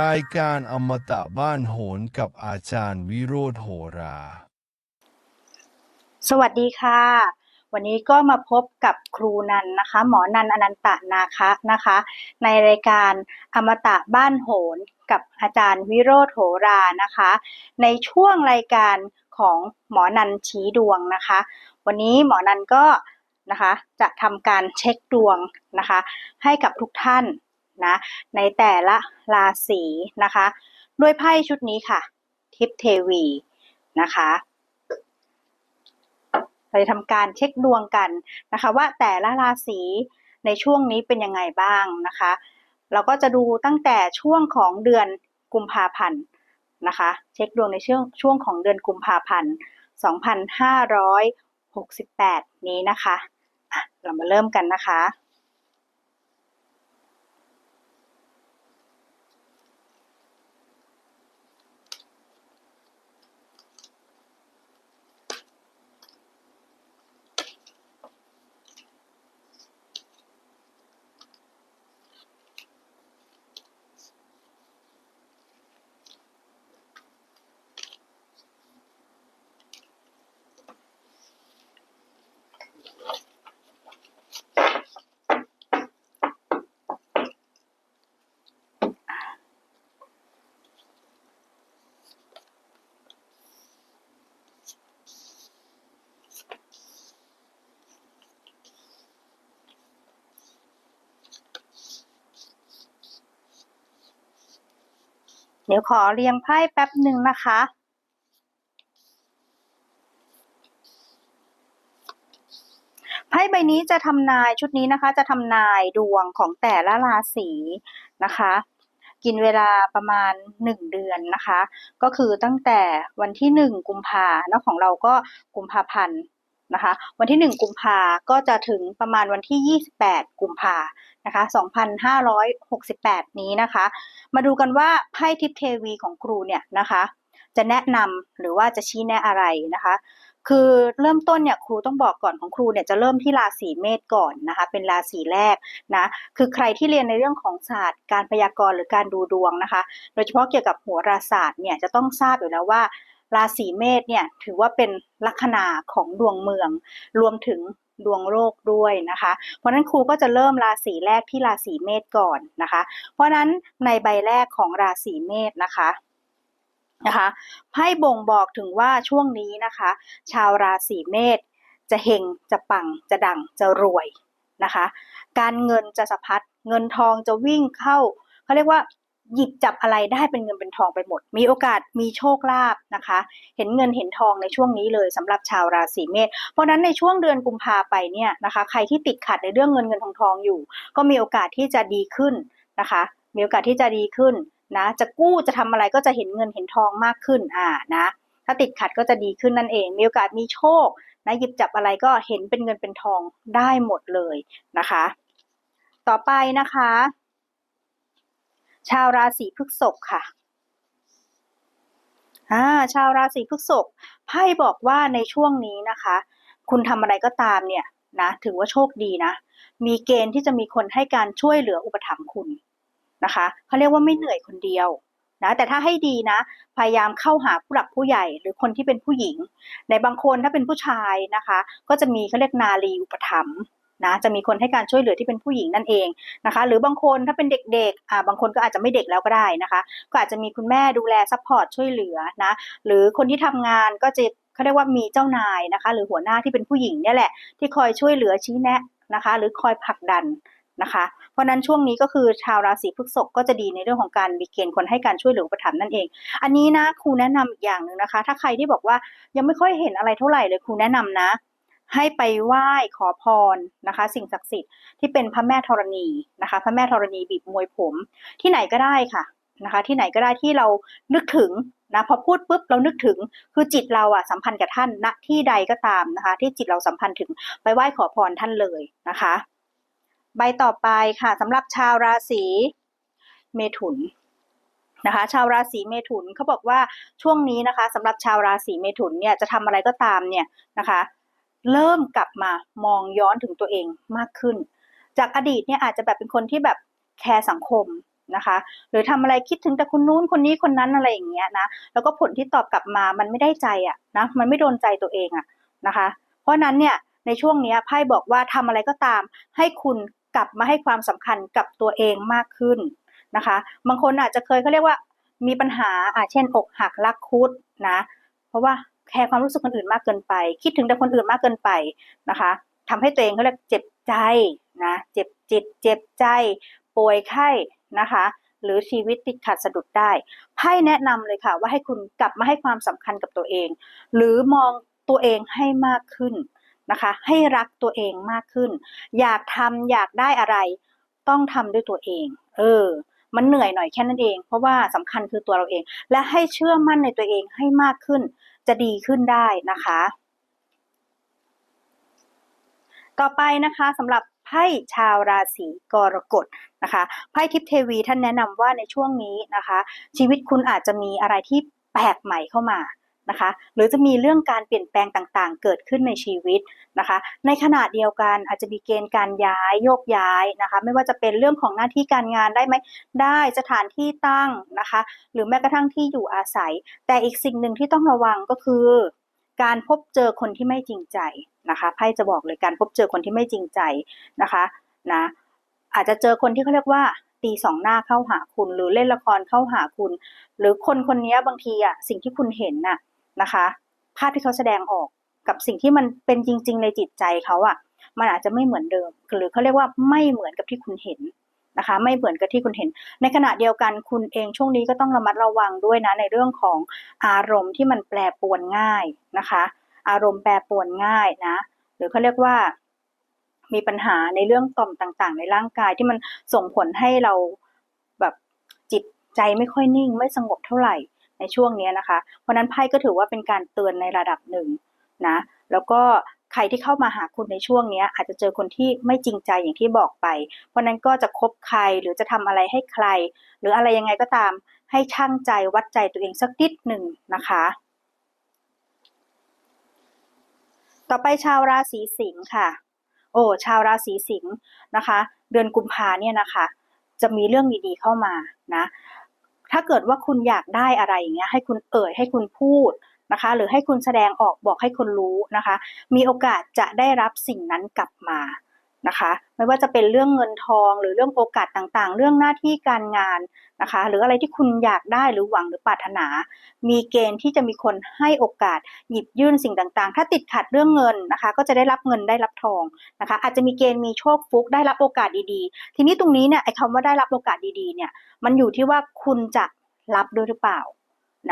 รายการอมตะบ้านโหนกับอาจารย์วิโรธโหรา สวัสดีค่ะ วันนี้ก็มาพบกับครูนันนะคะ หมอนันอนันตนาคะนะคะ ในรายการอมตะบ้านโหนกับอาจารย์วิโรธโหรานะคะ ในช่วงรายการของหมอนันชี้ดวงนะคะ วันนี้หมอนันก็นะคะจะทำการเช็คดวงนะคะ ให้กับทุกท่าน นะในแต่ละราศีนะคะด้วยไพ่ชุดนี้ค่ะ ทิปเทวีนะคะเราจะทำการเช็คดวงกันนะคะ ว่าแต่ละราศีในช่วงนี้เป็นยังไงบ้างนะคะ เราก็จะดูตั้งแต่ช่วงของเดือนกุมภาพันธ์นะคะ เช็คดวงในช่วงช่วงของเดือนกุมภาพันธ์ 2568 นี้นะคะอะเรามาเริ่มกันนะคะ เดี๋ยวขอเรียงไพ่แป๊บหนึ่งนะคะ ไพ่ใบนี้จะทำนายชุดนี้นะคะ จะทำนายดวงของแต่ละราศีนะคะ กินเวลาประมาณหนึ่งเดือนนะคะ ก็คือตั้งแต่วันที่หนึ่งกุมภาเนาะของเราก็กุมภาพันธ์ นะคะ วันที่หนึ่งกุมภาก็จะถึงประมาณวันที่ยี่สิบแปดกุมภานะคะสองพันห้าร้อยหกสิบแปดนี้นะคะ มาดูกันว่าไพ่ทิพเทวีของครูเนี่ยนะคะ จะแนะนำหรือว่าจะชี้แนะอะไรนะคะ คือเริ่มต้นเนี่ยครูต้องบอกก่อนของครูเนี่ยจะเริ่มที่ราศีเมษก่อนนะคะ เป็นราศีแรกนะ คือใครที่เรียนในเรื่องของศาสตร์ การพยากรณ์หรือการดูดวงนะคะ โดยเฉพาะเกี่ยวกับหัวราศาสตร์เนี่ยจะต้องทราบอยู่แล้วว่า ราศีเมษเนี่ยถือว่าเป็นลัคนาของดวงเมือง รวมถึงดวงโลกด้วยนะคะ เพราะนั้นครูก็จะเริ่มราศีแรกที่ราศีเมษก่อนนะคะ เพราะนั้นในใบแรกของราศีเมษนะคะนะคะไพ่บ่งบอกถึงว่าช่วงนี้นะคะ ชาวราศีเมษจะเฮงจะปังจะดังจะรวยนะคะ การเงินจะสะพัดเงินทองจะวิ่งเข้าเขาเรียกว่า หยิบจับอะไรได้เป็นเงินเป็นทองไปหมด มีโอกาสมีโชคลาภนะคะ เห็นเงินเห็นทองในช่วงนี้เลยสำหรับชาวราศีเมษ เพราะฉะนั้นในช่วงเดือนกุมภาไปเนี่ยนะคะ ใครที่ติดขัดในเรื่องเงินเงินทองทองอยู่ ก็มีโอกาสที่จะดีขึ้นนะคะ มีโอกาสที่จะดีขึ้นนะจะกู้จะทำอะไรก็จะเห็นเงินเห็นทองมากขึ้นอ่านะถ้าติดขัดก็จะดีขึ้นนั่นเอง มีโอกาสมีโชคนะหยิบจับอะไรก็เห็นเป็นเงินเป็นทองได้หมดเลยนะคะ ต่อไปนะคะ ชาวราศีพฤษภค่ะอ่าชาวราศีพฤษภไพ่บอกว่าในช่วงนี้นะคะ คุณทำอะไรก็ตามเนี่ยนะถือว่าโชคดีนะ มีเกณฑ์ที่จะมีคนให้การช่วยเหลืออุปถัมภ์คุณนะคะเขาเรียกว่าไม่เหนื่อยคนเดียวนะแต่ถ้าให้ดีนะ พยายามเข้าหาผู้หลักผู้ใหญ่ หรือคนที่เป็นผู้หญิง ในบางคนถ้าเป็นผู้ชายนะคะ ก็จะมีเขาเรียกนารีอุปถัมภ์ นะจะมีคนให้การช่วยเหลือที่เป็นผู้หญิงนั่นเองนะคะ หรือบางคนถ้าเป็นเด็กๆอ่าบางคนก็อาจจะไม่เด็กแล้วก็ได้นะคะ ก็อาจจะมีคุณแม่ดูแลซัพพอร์ตช่วยเหลือนะ หรือคนที่ทำงานก็จะเขาเรียกว่ามีเจ้านายนะคะ หรือหัวหน้าที่เป็นผู้หญิงเนี่ยแหละที่คอยช่วยเหลือชี้แนะนะคะ หรือคอยผลักดันนะคะ เพราะนั้นช่วงนี้ก็คือชาวราศีพฤษภก็จะดีในเรื่องของการมีเกณฑ์คนให้การช่วยเหลืออุปถัมภ์นั่นเอง อันนี้นะครูแนะนำอีกอย่างหนึ่งนะคะ ถ้าใครที่บอกว่ายังไม่ค่อยเห็นอะไรเท่าไหร่เลยครูแนะนำนะ ให้ไปไหว้ขอพรนะคะ สิ่งศักดิ์สิทธิ์ที่เป็นพระแม่ธรณีนะคะ พระแม่ธรณีบีบมวยผม ที่ไหนก็ได้ค่ะนะคะ ที่ไหนก็ได้ที่เรานึกถึงนะพอพูดปุ๊บเรานึกถึงคือจิตเราอะสัมพันธ์กับท่านณที่ใดก็ตามนะคะ ที่จิตเราสัมพันธ์ถึงไปไหว้ขอพรท่านเลยนะคะ ใบต่อไปค่ะสำหรับชาวราศีเมถุนนะคะชาวราศีเมถุนเขาบอกว่าช่วงนี้นะคะสำหรับชาวราศีเมถุนเนี่ยจะทำอะไรก็ตามเนี่ยนะคะ เริ่มกลับมามองย้อนถึงตัวเองมากขึ้น จากอดีตเนี่ยอาจจะแบบเป็นคนที่แบบแคร์สังคมนะคะ หรือทำอะไรคิดถึงแต่คนนู้นคนนี้คนนั้นอะไรอย่างเงี้ยนะ แล้วก็ผลที่ตอบกลับมามันไม่ได้ใจอะนะ มันไม่โดนใจตัวเองอะนะคะ เพราะนั้นเนี่ยในช่วงนี้ไพ่บอกว่าทำอะไรก็ตาม ให้คุณกลับมาให้ความสำคัญกับตัวเองมากขึ้นนะคะ บางคนอาจจะเคยเขาเรียกว่ามีปัญหาอาเช่นอกหักรักคุดนะ เพราะว่า คร์ความรู้สึกคนอื่นมากเกินไป คิดถึงแต่คนอื่นมากเกินไปนะคะทำให้ตัวเองเขาเรียกเจ็บใจนะเจ็บจิต เจ็บใจป่วยไข้นะคะ หรือชีวิตติดขัดสะดุดได้ไพ่แนะนำเลยค่ะ ว่าให้คุณกลับมาให้ความสำคัญกับตัวเอง หรือมองตัวเองให้มากขึ้นนะคะ ให้รักตัวเองมากขึ้น อยากทำอยากได้อะไร ต้องทำด้วยตัวเอง เออมันเหนื่อยหน่อยแค่นั้นเอง เพราะว่าสำคัญคือตัวเราเอง และให้เชื่อมั่นในตัวเองให้มากขึ้น จะดีขึ้นได้นะคะ ต่อไปนะคะสำหรับไพ่ชาวราศีกรกฎนะคะไพ่ทิพเทวีท่านแนะนำว่าในช่วงนี้นะคะ ชีวิตคุณอาจจะมีอะไรที่แปลกใหม่เข้ามา นะคะ หรือจะมีเรื่องการเปลี่ยนแปลงต่างๆ เกิดขึ้นในชีวิตนะคะ ในขณะเดียวกันอาจจะมีเกณฑ์การย้ายโยกย้ายนะคะ ไม่ว่าจะเป็นเรื่องของหน้าที่การงานได้ไหมได้สถานที่ตั้งนะคะ หรือแม้กระทั่งที่อยู่อาศัย แต่อีกสิ่งหนึ่งที่ต้องระวังก็คือ การพบเจอคนที่ไม่จริงใจนะคะไพ่จะบอกเลยการพบเจอคนที่ไม่จริงใจนะคะนะอาจจะเจอคนที่เขาเรียกว่าตีสองหน้าเข้าหาคุณ หรือเล่นละครเข้าหาคุณ หรือคนคนนี้บางทีอะสิ่งที่คุณเห็นน่ะ นะคะ ภาพที่เขาแสดงออกกับสิ่งที่มันเป็นจริง ๆ ในจิตใจเขาอะ มันอาจจะไม่เหมือนเดิม หรือเขาเรียกว่าไม่เหมือนกับที่คุณเห็นนะคะ ไม่เหมือนกับที่คุณเห็น ในขณะเดียวกันคุณเองช่วงนี้ก็ต้องระมัดระวังด้วยนะในเรื่องของอารมณ์ที่มันแปรปวนง่ายนะคะ อารมณ์แปรปวนง่ายนะ หรือเขาเรียกว่า มีปัญหาในเรื่องต่อมต่างๆ ในร่างกายที่มันส่งผลให้เราแบบจิตใจไม่ค่อยนิ่ง ไม่สงบเท่าไหร่ ในช่วงนี้นะคะ เพราะนั้นไพ่ก็ถือว่าเป็นการเตือนในระดับหนึ่งนะแล้วก็ใครที่เข้ามาหาคุณในช่วงนี้อาจจะเจอคนที่ไม่จริงใจอย่างที่บอกไป เพราะนั้นก็จะคบใครหรือจะทำอะไรให้ใคร หรืออะไรยังไงก็ตามให้ช่างใจวัดใจตัวเองสักนิดหนึ่งนะคะ ต่อไปชาวราศีสิงค์ค่ะ โอ้ชาวราศีสิงห์นะคะ เดือนกุมภาเนี่ยนะคะ จะมีเรื่องดีๆเข้ามานะ ถ้าเกิดว่าคุณอยากได้อะไรอย่างเงี้ยให้คุณเอ่ยให้คุณพูดนะคะ หรือให้คุณแสดงออกบอกให้คนรู้นะคะ มีโอกาสจะได้รับสิ่งนั้นกลับมา นะคะ ไม่ว่าจะเป็นเรื่องเงินทองหรือเรื่องโอกาสต่างๆ เรื่องหน้าที่การงานนะคะ หรืออะไรที่คุณอยากได้หรือหวังหรือปรารถนา มีเกณฑ์ที่จะมีคนให้โอกาสหยิบยื่นสิ่งต่างๆ ถ้าติดขัดเรื่องเงินนะคะ ก็จะได้รับเงินได้รับทองนะคะ อาจจะมีเกณฑ์มีโชคฟุกได้รับโอกาสดีๆ ทีนี้ตรงนี้เนี่ยไอ้คำว่าได้รับโอกาสดีๆเนี่ยมันอยู่ที่ว่าคุณจะรับด้วยหรือเปล่า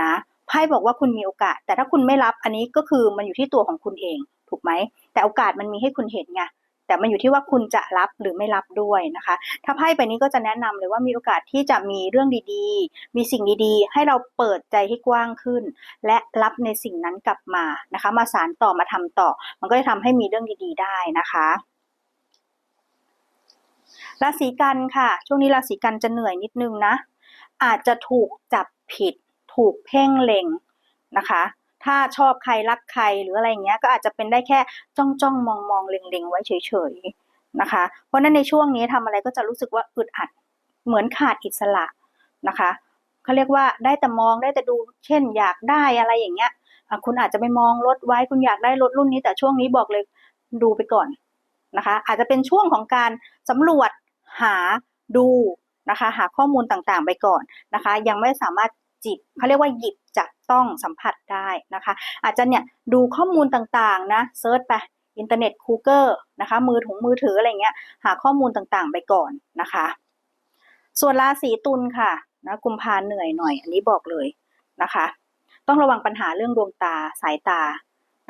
นะไพ่บอกว่าคุณมีโอกาส แต่ถ้าคุณไม่รับอันนี้ก็คือมันอยู่ที่ตัวของคุณเองถูกไหมแต่โอกาสมันมีให้คุณเห็นไง แต่มันอยู่ที่ว่าคุณจะรับหรือไม่รับด้วยนะคะ ถ้าไพ่ใบนี้ก็จะแนะนำเลยว่ามีโอกาสที่จะมีเรื่องดีๆ มีสิ่งดีๆ ให้เราเปิดใจให้กว้างขึ้น และรับในสิ่งนั้นกลับมานะคะ มาสารต่อมาทำต่อ มันก็จะทำให้มีเรื่องดีๆ ได้นะคะราศีกันค่ะ ช่วงนี้ราศีกันจะเหนื่อยนิดนึงนะ อาจจะถูกจับผิด ถูกเพ่งเล็งนะคะ ถ้าชอบใครรักใครหรืออะไรเงี้ยก็อาจจะเป็นได้แค่จ้องจ้องมองมองเล็งเล็งไว้เฉยๆนะคะ เพราะนั้นในช่วงนี้ทำอะไรก็จะรู้สึกว่าอึดอัดเหมือนขาดอิสระนะคะเขาเรียกว่าได้แต่มองได้แต่ดูเช่นอยากได้อะไรอย่างเงี้ยคุณอาจจะไปมองรถไว้คุณอยากได้รถรุ่นนี้ แต่ช่วงนี้บอกเลยดูไปก่อนนะคะ อาจจะเป็นช่วงของการสำรวจหาดูนะคะ หาข้อมูลต่างๆไปก่อนนะคะ ยังไม่สามารถ จิบเขาเรียกว่าหยิบจับต้องสัมผัสได้นะคะ อาจจะเนี่ยดูข้อมูลต่างๆนะเซิร์ชไปอินเทอร์เน็ตคูเกอร์นะคะ มือถุงมือถืออะไรเงี้ย หาข้อมูลต่างๆไปก่อนนะคะ ส่วนราศีตุลค่ะนะกุมภาเหนื่อยหน่อย อันนี้บอกเลยนะคะ ต้องระวังปัญหาเรื่องดวงตาสายตา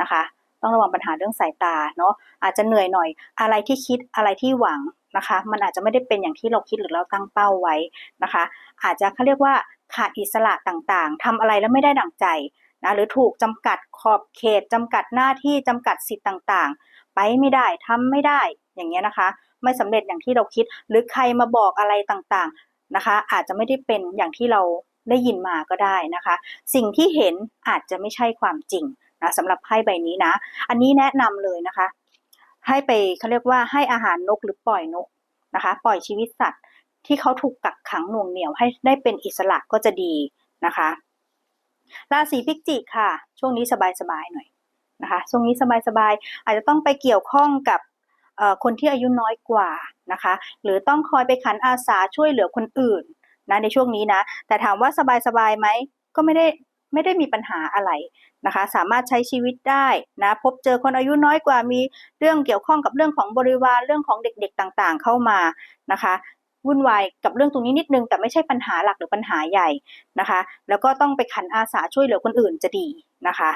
นะคะ ต้องระวังปัญหาเรื่องสายตาเนาะอาจจะเหนื่อยหน่อย อะไรที่คิดอะไรที่หวังนะคะ มันอาจจะไม่ได้เป็นอย่างที่เราคิดหรือเราตั้งเป้าไว้นะคะ อาจจะเขาเรียกว่า ขาดอิสระต่างๆทำอะไรแล้วไม่ได้ดั่งใจนะหรือถูกจำกัดขอบเขตจำกัดหน้าที่จำกัดสิทธิ์ต่างๆ ไปไม่ได้ทำไม่ได้อย่างเงี้ยนะคะ ไม่สำเร็จอย่างที่เราคิด หรือใครมาบอกอะไรต่างๆนะคะ อาจจะไม่ได้เป็นอย่างที่เราได้ยินมาก็ได้นะคะ สิ่งที่เห็นอาจจะไม่ใช่ความจริงนะสำหรับไพ่ใบนี้นะ อันนี้แนะนำเลยนะคะ ให้ไปเขาเรียกว่าให้อาหารนกหรือปล่อยนกนะคะ ปล่อยชีวิตสัตว์ ที่เขาถูกกักขังหน่วงเหนี่ยวให้ได้เป็นอิสระก็จะดีนะคะ ราศีพิจิกค่ะ ช่วงนี้สบายๆหน่อยนะคะช่วงนี้สบายๆอาจจะต้องไปเกี่ยวข้องกับคนที่อายุน้อยกว่านะคะ หรือต้องคอยไปขันอาสาช่วยเหลือคนอื่นนะในช่วงนี้นะ แต่ถามว่าสบายๆไหมก็ไม่ได้ไม่ได้มีปัญหาอะไรนะคะ สามารถใช้ชีวิตได้นะ พบเจอคนอายุน้อยกว่ามีเรื่องเกี่ยวข้องกับเรื่องของบริวารเรื่องของเด็กๆต่างๆเข้ามานะคะ วุ่นวายกับเรื่องตรงนี้นิดนึง แต่ไม่ใช่ปัญหาหลักหรือปัญหาใหญ่นะคะ แล้วก็ต้องไปขันอาสาช่วยเหลือคนอื่นจะดีนะคะ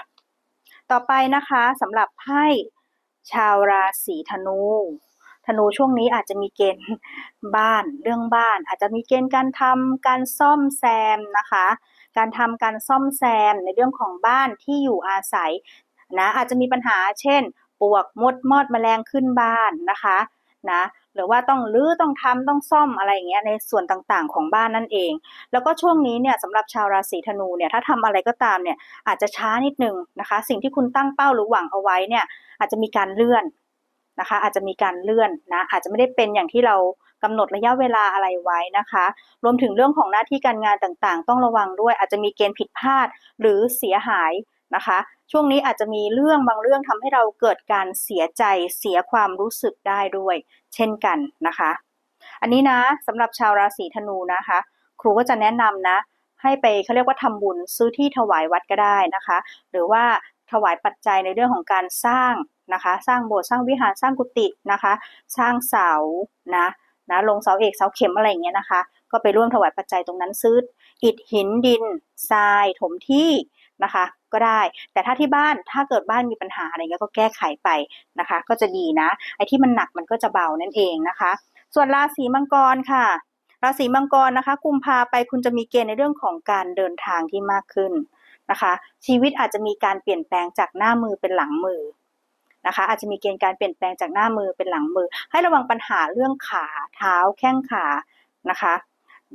ต่อไปนะคะสำหรับไพ่ชาวราศีธนูธนูช่วงนี้อาจจะมีเกณฑ์บ้านเรื่องบ้าน อาจจะมีเกณฑ์การทำการซ่อมแซมนะคะ การทำการซ่อมแซมในเรื่องของบ้านที่อยู่อาศัยนะอาจจะมีปัญหาเช่น ปวกมดมอดแมลงขึ้นบ้านนะคะนะ หรือว่าต้องรื้อต้องทำต้องซ่อมอะไรอย่างเงี้ยในส่วนต่างๆ ของบ้านนั่นเอง แล้วก็ช่วงนี้เนี่ยสำหรับชาวราศีธนูเนี่ยถ้าทำอะไรก็ตามเนี่ยอาจจะช้านิดนึงนะคะ สิ่งที่คุณตั้งเป้าหรือหวังเอาไว้เนี่ยอาจจะมีการเลื่อนนะคะอาจจะมีการเลื่อนนะอาจจะไม่ได้เป็นอย่างที่เรากำหนดระยะเวลาอะไรไว้นะคะ รวมถึงเรื่องของหน้าที่การงานต่างๆ ต้องระวังด้วยอาจจะมีเกณฑ์ผิดพลาดหรือเสียหาย นะคะ ช่วงนี้อาจจะมีเรื่องบางเรื่องทำให้เราเกิดการเสียใจเสียความรู้สึกได้ด้วย เช่นกันนะคะ อันนี้นะสำหรับชาวราศีธนูนะคะ ครูก็จะแนะนำนะ ให้ไปเขาเรียกว่าทำบุญซื้อที่ถวายวัดก็ได้นะคะ หรือว่าถวายปัจจัยในเรื่องของการสร้างนะคะ สร้างโบสถ์สร้างวิหารสร้างกุฏินะคะ สร้างเสานะนะลงเสาเอกเสาเข็มอะไรอย่างเงี้ยนะคะ ก็ไปร่วมถวายปัจจัยตรงนั้นซื้ออิฐหินดินทรายถมที่นะคะ ก็ได้ แต่ถ้าที่บ้านถ้าเกิดบ้านมีปัญหาอะไรเงี้ยก็แก้ไขไปนะคะ ก็จะดีนะ ไอ้ที่มันหนักมันก็จะเบานั่นเองนะคะ ส่วนราศีมังกรค่ะราศีมังกรนะคะกุมภาไปคุณจะมีเกณฑ์ในเรื่องของการเดินทางที่มากขึ้นนะคะ ชีวิตอาจจะมีการเปลี่ยนแปลงจากหน้ามือเป็นหลังมือนะคะ อาจจะมีเกณฑ์การเปลี่ยนแปลงจากหน้ามือเป็นหลังมือ ให้ระวังปัญหาเรื่องขาเท้าแข้งขานะคะ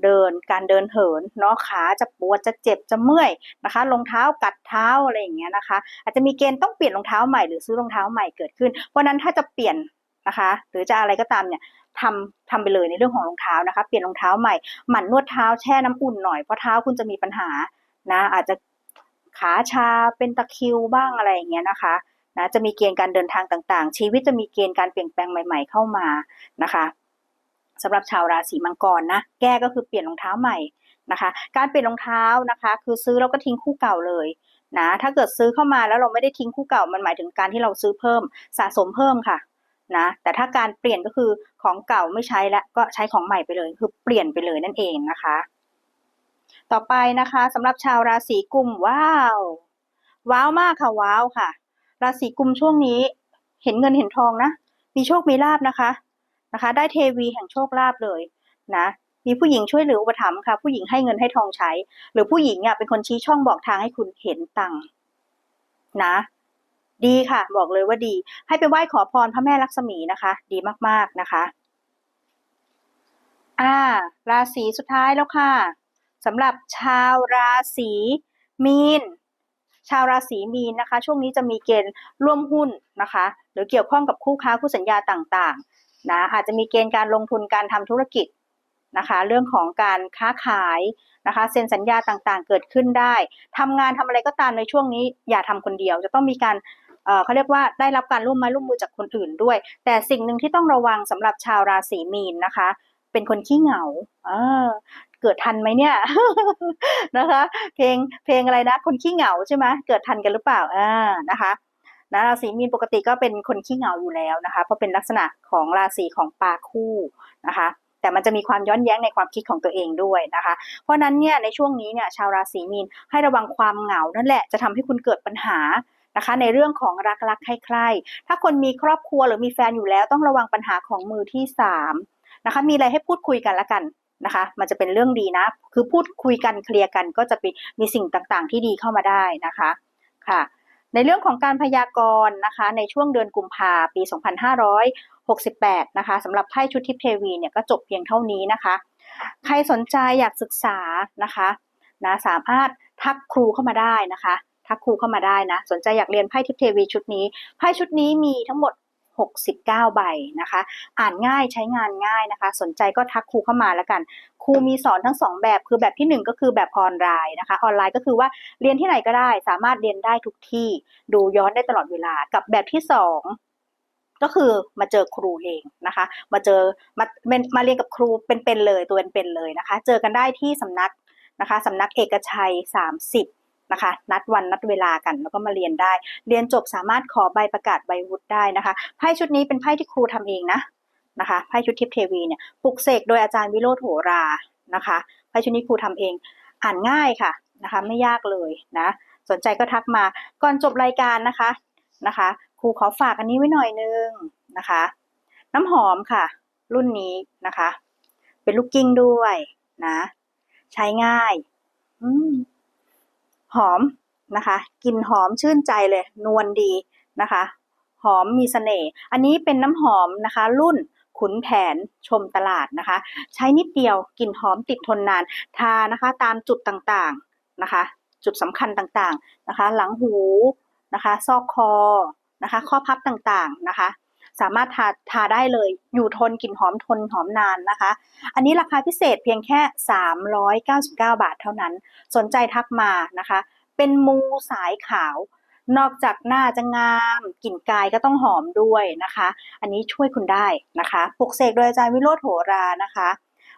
เดินการเดินเหินเนาะขาจะปวดจะเจ็บจะเมื่อยนะคะรองเท้ากัดเท้าอะไรอย่างเงี้ยนะคะ อาจจะมีเกณฑ์ต้องเปลี่ยนรองเท้าใหม่หรือซื้อรองเท้าใหม่เกิดขึ้น เพราะนั้นถ้าจะเปลี่ยนนะคะ หรือจะอะไรก็ตามเนี่ยทำทำไปเลยในเรื่องของรองเท้านะคะ เปลี่ยนรองเท้าใหม่หมั่นนวดเท้าแช่น้ำอุ่นหน่อยเพราะเท้าคุณจะมีปัญหานะอาจจะขาชาเป็นตะคิวบ้างอะไรอย่างเงี้ยนะคะนะจะมีเกณฑ์การเดินทางต่างๆ ชีวิตจะมีเกณฑ์การเปลี่ยนแปลงใหม่ ๆ เข้ามานะคะ สำหรับชาวราศีมังกรนะแก้ก็คือเปลี่ยนรองเท้าใหม่นะคะ การเปลี่ยนรองเท้านะคะ คือซื้อแล้วก็ทิ้งคู่เก่าเลยนะถ้าเกิดซื้อเข้ามาแล้วเราไม่ได้ทิ้งคู่เก่ามันหมายถึงการที่เราซื้อเพิ่มสะสมเพิ่มค่ะนะแต่ถ้าการเปลี่ยนก็คือของเก่าไม่ใช้แล้วก็ใช้ของใหม่ไปเลย คือเปลี่ยนไปเลยนั่นเองนะคะ ต่อไปนะคะสำหรับชาวราศีกุมว้าว ว้าวมากค่ะว้าวค่ะ ราศีกุมช่วงนี้ เห็นเงินเห็นทองนะมีโชคมีลาบนะคะ นะคะ ได้เทวีแห่งโชคลาภเลยนะมีผู้หญิงช่วยเหลืออุปถัมภ์ค่ะ ผู้หญิงให้เงินให้ทองใช้ หรือผู้หญิงเนี่ยเป็นคนชี้ช่องบอกทางให้คุณเห็นตังนะ ดีค่ะ บอกเลยว่าดี ให้ไปไหว้ขอพรพระแม่ลักษมีนะคะ ดีมากๆนะคะ อ่า ราศีสุดท้ายแล้วค่ะสำหรับชาวราศีมีน ชาวราศีมีนนะคะ ช่วงนี้จะมีเกณฑ์ร่วมหุ้นนะคะ หรือเกี่ยวข้องกับคู่ค้าคู่สัญญาต่าง นะอาจจะมีเกณฑ์การลงทุนการทำธุรกิจนะคะ เรื่องของการค้าขายนะคะเซ็นสัญญาต่างๆ เกิดขึ้นได้ทำงานทำอะไรก็ตามในช่วงนี้อย่าทำคนเดียว จะต้องมีการเขาเรียกว่าได้รับการร่วมไม้ร่วมมือจากคนอื่นด้วย แต่สิ่งหนึ่งที่ต้องระวังสำหรับชาวราศีมีนนะคะ เป็นคนขี้เหงาเออเกิดทันไหมเนี่ยนะคะ เพลงเพลงอะไรนะ คนขี้เหงาใช่ไหมเกิดทันกันหรือเปล่าอ่านะคะ นะราศีมีนปกติก็เป็นคนขี้เหงาอยู่แล้วนะคะ เพราะเป็นลักษณะของราศีของปลาคู่นะคะแต่มันจะมีความย้อนแย้งในความคิดของตัวเองด้วยนะคะ เพราะนั้นเนี่ยในช่วงนี้เนี่ยชาวราศีมีนให้ระวังความเหงานั่นแหละจะทำให้คุณเกิดปัญหานะคะ ในเรื่องของรักรักใคร่ๆถ้าคนมีครอบครัวหรือมีแฟนอยู่แล้วต้องระวังปัญหาของมือที่สามนะคะมีอะไรให้พูดคุยกันละกันนะคะ มันจะเป็นเรื่องดีนะ คือพูดคุยกันเคลียร์กันก็จะมีสิ่งต่างๆ ที่ดีเข้ามาได้นะคะค่ะ ในเรื่องของการพยากรณ์นะคะ ในช่วงเดือนกุมภาปี 2568 นะคะสำหรับไพ่ชุดทิพเทวีเนี่ยก็จบเพียงเท่านี้นะคะ ใครสนใจอยากศึกษานะคะนะสามารถทักครูเข้ามาได้นะคะ ทักครูเข้ามาได้นะ สนใจอยากเรียนไพ่ทิพเทวีชุดนี้ ไพ่ชุดนี้มีทั้งหมด 69 ใบนะคะ อ่านง่ายใช้งานง่ายนะคะ สนใจก็ทักครูเข้ามาแล้วกัน ครูมีสอนทั้งสองแบบคือแบบที่หนึ่งก็คือแบบออนไลน์นะคะ ออนไลน์ก็คือว่าเรียนที่ไหนก็ได้ สามารถเรียนได้ทุกที่ ดูย้อนได้ตลอดเวลา กับแบบที่สองก็คือมาเจอครูเองนะคะ มาเจอมาเป็นมาเรียนกับครูเป็นๆเลยตัวเป็นๆเลยนะคะ เจอกันได้ที่สำนักนะคะสำนักเอกชัย 30 นะคะ นัดวันนัดเวลากันแล้วก็มาเรียนได้ เรียนจบสามารถขอใบประกาศใบวุฒิได้นะคะไพ่ชุดนี้เป็นไพ่ที่ครูทำเองนะนะคะไพ่ชุดทิพเทวีเนี่ยปลุกเสกโดยอาจารย์วิโรธโหรานะคะไพ่ชุดนี้ครูทำเองอ่านง่ายค่ะนะคะไม่ยากเลยนะสนใจก็ทักมาก่อนจบรายการนะคะนะคะครูขอฝากอันนี้ไว้หน่อยนึงนะคะ น้ำหอมค่ะ รุ่นนี้นะคะ เป็นลูกกิ้งด้วยนะ ใช้ง่าย อืม หอมนะคะกลิ่นหอมชื่นใจเลย นวลดีนะคะ หอมมีเสน่ห์อันนี้เป็นน้ำหอมนะคะ รุ่นขุนแผนชมตลาดนะคะ ใช้นิดเดียวกลิ่นหอมติดทนนาน ทานะคะตามจุดต่างๆนะคะ จุดสำคัญต่างๆนะคะ หลังหูนะคะ ซอกคอนะคะ ข้อพับต่างๆนะคะ สามารถทาทาได้เลย อยู่ทนกลิ่นหอมทนหอมนานนะคะ อันนี้ราคาพิเศษเพียงแค่ 399 บาทเท่านั้น สนใจทักมานะคะ เป็นมูสายขาวนอกจากหน้าจะงามกลิ่นกายก็ต้องหอมด้วยนะคะ อันนี้ช่วยคุณได้นะคะปลุกเสกโดยอาจารย์วิโรธโหรานะคะ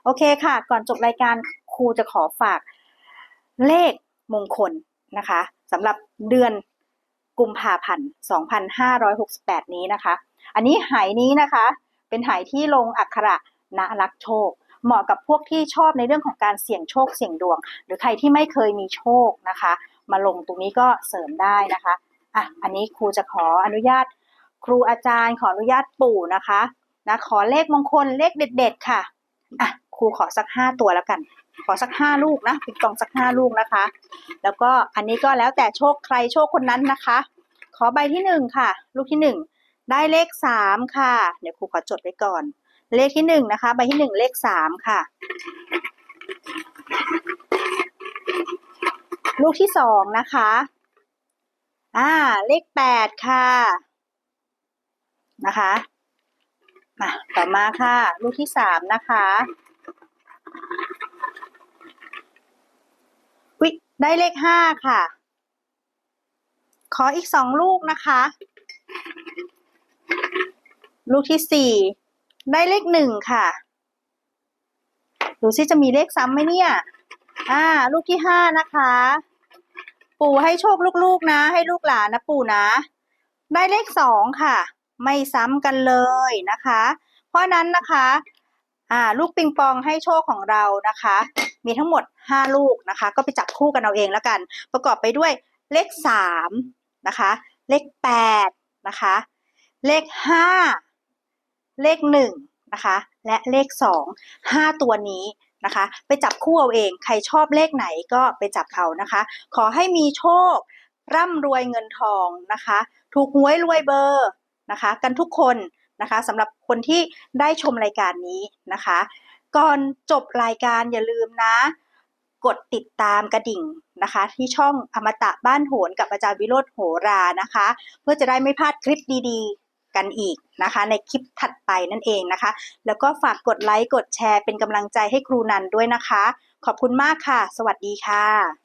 โอเคค่ะ ก่อนจบรายการครูจะขอฝากเลขมงคลนะคะสำหรับเดือนกุมภาพันธ์ 2568 นี้นะคะ อันนี้หายนี้นะคะ เป็นหายที่ลงอักขระณรักโชค เหมาะกับพวกที่ชอบในเรื่องของการเสี่ยงโชคเสี่ยงดวง หรือใครที่ไม่เคยมีโชคนะคะ มาลงตรงนี้ก็เสริมได้นะคะอะอันนี้ครูจะขออนุญาต ครูอาจารย์ขออนุญาตปู่นะคะนะขอเลขมงคลเลขเด็ด ๆ ค่ะอะครูขอสักห้าตัวแล้วกัน ขอสักห้าลูกนะปิดกล่องสักห้าลูกนะคะ แล้วก็อันนี้ก็แล้วแต่โชคใครโชคคนนั้นนะคะ ขอใบที่หนึ่งค่ะ ลูกที่หนึ่ง ได้เลขสามค่ะ เดี๋ยวครูขอจดไว้ก่อน เลขที่หนึ่งนะคะ ใบที่หนึ่งเลขสามค่ะ ลูกที่สองนะคะ อ่า เลขแปดค่ะ นะคะมาต่อมาค่ะ ลูกที่สามนะคะวิได้เลขห้าค่ะ ขออีกสองลูกนะคะ ลูกที่สี่ได้เลขหนึ่งค่ะดูซิจะมีเลขซ้ำไหมเนี่ย อ่า ลูกที่ห้านะคะ ปู่ให้โชคลูกๆนะ ให้ลูกหลานนะปู่นะ ได้เลขสองค่ะ ไม่ซ้ำกันเลยนะคะ เพราะนั้นนะคะ อ่า ลูกปิงปองให้โชคของเรานะคะ มีทั้งหมดห้าลูกนะคะ ก็ไปจับคู่กันเอาเองแล้วกัน ประกอบไปด้วยเลขสามนะคะ เลขแปดนะคะ เลขห้า เลขหนึ่งนะคะและเลขสองห้าตัวนี้นะคะ ไปจับคู่เอาเองใครชอบเลขไหนก็ไปจับเอานะคะ ขอให้มีโชค ร่ำรวยเงินทองนะคะ ถูกหวยรวยเบอร์นะคะ กันทุกคนนะคะสำหรับคนที่ได้ชมรายการนี้นะคะ ก่อนจบรายการอย่าลืมนะ กดติดตามกระดิ่งนะคะ ที่ช่องอมตะบ้านโหนกับอาจารย์วิโรธโหรานะคะ เพื่อจะได้ไม่พลาดคลิปดีๆ กันอีกนะคะ ในคลิปถัดไปนั่นเองนะคะ แล้วก็ฝากกดไลค์กดแชร์เป็นกำลังใจให้ครูนันด้วยนะคะ ขอบคุณมากค่ะ สวัสดีค่ะ